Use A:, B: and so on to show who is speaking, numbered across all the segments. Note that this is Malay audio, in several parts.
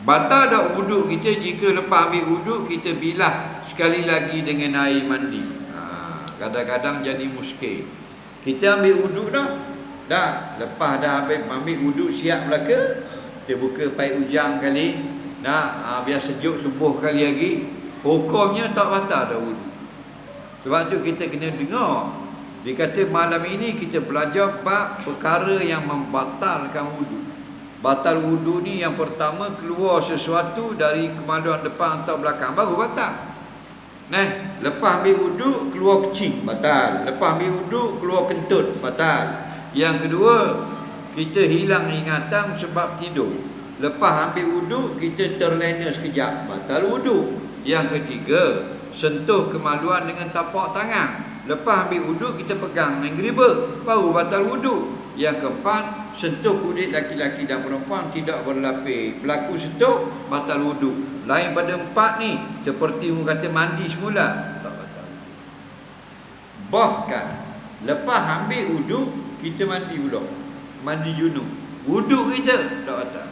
A: Batal tak wuduk kita jika lepas ambil wuduk kita bilah sekali lagi dengan air mandi. Ha, kadang-kadang jadi muskil. Kita ambil wuduk dah. Dah, lepas dah habis ambil wuduk siap belaka, kita buka paip ujang kali. Dah, ha, biar sejuk subuh kali lagi. Hukumnya tak batal dah wuduk. Sebab tu kita kena dengar. Dia kata malam ini kita belajar bab perkara yang membatalkan wuduk. Batal wudu ni yang pertama keluar sesuatu dari kemaluan depan atau belakang baru batal. Nah, lepas ambil wudu keluar kecil batal. Lepas ambil wudu keluar kentut batal. Yang kedua, kita hilang ingatan sebab tidur. Lepas ambil wudu kita terlena sekejap batal wudu. Yang ketiga, sentuh kemaluan dengan tapak tangan. Lepas ambil wudu kita pegang dengan geribak baru batal wudu. Yang keempat, sentuh kulit laki-laki dan perempuan tidak berlapis. Berlaku sentuh, batal wuduk. Lain pada empat ni, seperti mu kata mandi semula, tak batal. Bahkan, lepas ambil wuduk, kita mandi pula. Mandi junub. Wuduk kita, tak batal.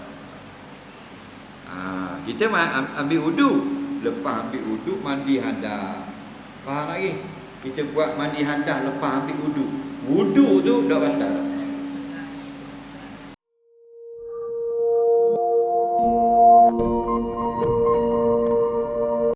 A: Ha, kita ambil wuduk. Lepas ambil wuduk, mandi hadah. Faham lagi? Kita buat mandi hadah lepas ambil wuduk. Wuduk tu tak batal.